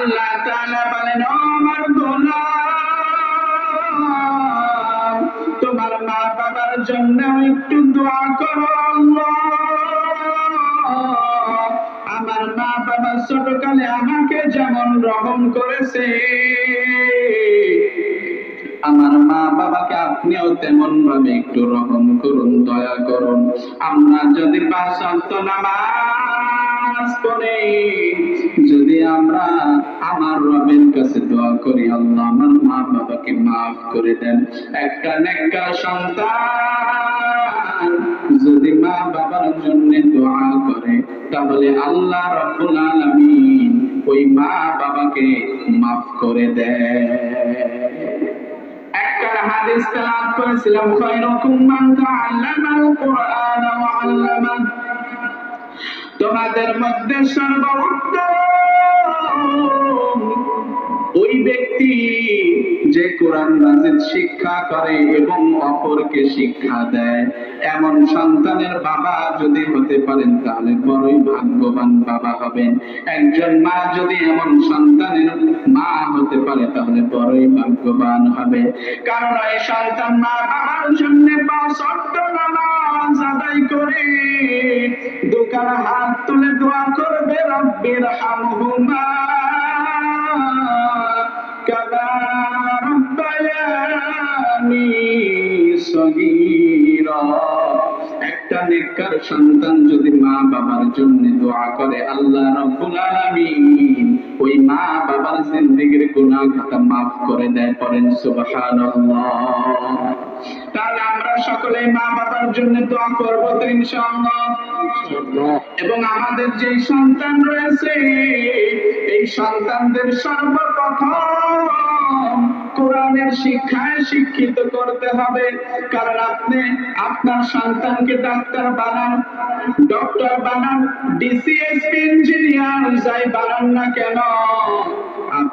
আল্লাহ তাআলা বলেন আমার তোমার মা বাবার জন্য একটু দোয়া করো আমার মা বাবা ছোটকালে আমাকে যেমন রহম করেছে, আমার মা বাবাকে আপনিও তেমন ভাবে একটু রহম করুন, দয়া করুন। আমরা যদি পাঁচ অন্ত নামাজ পড়ে। যদি আমরা আমার রবের কাছে দোয়া করি, আল্লাহ আমার মা বাবাকে মাফ করে দেন। একটা নেককার সন্তান যদি মা বাবার জন্য দোয়া করে, তাহলে আল্লাহ রব্বুল আলামিন ওই মা বাবাকে মাফ করে দেয় হাদিস তেলাওয়াত করেছিলাম খায়রুকুম মান তাআল্লামাল কুরআন ওয়া তোমাদের মধ্যে সর্বোত্তম ওই ব্যক্তি যে কোরআন মাজিদ শিক্ষা করে এবং অপরকে শিক্ষা দেয়, এমন সন্তানের বাবা যদি হতে পারেন, তাহলে বড়ই ভাগ্যবান বাবা হবেন। একজন মা যদি এমন সন্তানের মা হতে পারে, তাহলে বড়ই ভাগ্যবান হবে। কারণ এই সন্তান মা বাবার জন্য পাঁচ অর্থ আদায় করে। দোকান হাত তুলে দোয়া করবে রব্বির হামহুমা একটা নেককার সন্তান যদি মা বাবার জন্য দোয়া করে, আল্লাহ রাব্বুল আলামিন ওই মা বাবার জিন্দেগির গুনাহ খাতা মাফ করে দেয়, পড়েন সুবহানাল্লাহ। আমরা সকলে মা বাবার জন্য দোয়া করব তো ইনশাআল্লাহ। এবং আমাদের যে সন্তান রয়েছে এই সন্তানদের সর্বপ্রথম কোরআনের শিক্ষায় শিক্ষিত করতে হবে। কারণ আপনি আপনার সন্তানকে ডাক্তার বানান ডক্টর বানান ডিসিএসপি ইঞ্জিনিয়ার যাই বানান না কেন?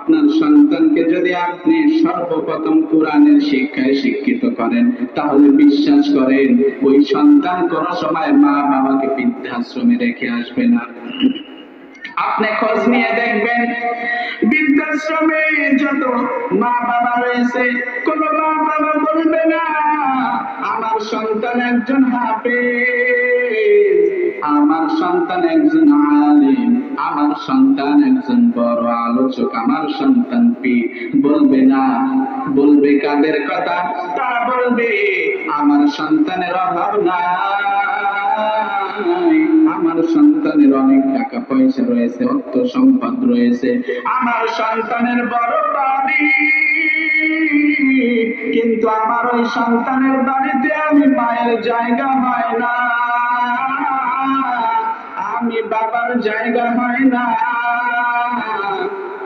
আপনার সন্তানকে যদি আপনি সর্বপ্রথম কোরআনের শিক্ষায় শিক্ষিত করেন, তাহলে বিশ্বাস করেন, ওই সন্তান কোন সময় মা বাবাকে বৃদ্ধাশ্রমে রেখে আসবে না। আপনি খোঁজ নিয়ে দেখবেন, বৃদ্ধাশ্রমে যত মা বাবা রয়েছে, কোন মা বাবা বলবে না, আমার সন্তান একজন হাফেজ, আমার সন্তান একজন আলিম। সন্তান একজন বড় আলোচক, আমার সন্তান পি বলবে না? বলবে কাদের কথা? তারা বলবে, আমার সন্তানের অভাব নাই। আমার সন্তানের অনেক টাকা পয়সা রয়েছে, অর্থ সম্পদ রয়েছে। আমার সন্তানের বড় বাড়ি। কিন্তু আমার ওই সন্তানের বাড়িতে আমি মায়ের জায়গা হয় না। আমি বাবার জায়গা হয় না।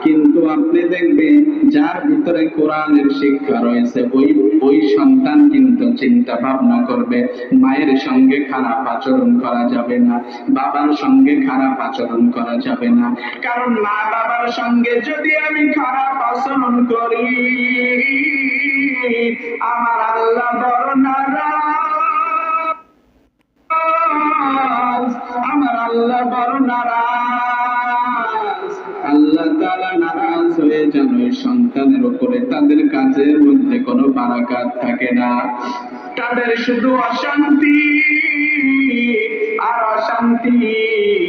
কিন্তু আপনি দেখবেন, যার ভিতরে কোরআনের শিক্ষা রয়েছে, ওই ওই সন্তান কিন্তু চিন্তা ভাবনা করবে, মায়ের সঙ্গে খারাপ আচরণ করা যাবে না, বাবার সঙ্গে খারাপ আচরণ করা যাবে না। কারণ মা বাবার সঙ্গে যদি আমি খারাপ আচরণ করি, আমার আল্লাহ বড় নারাজ সন্তানের উপরে তাদের কাজের মধ্যে কোনো বারাকাত থাকে না। তাদের শুধু অশান্তি আর অশান্তি।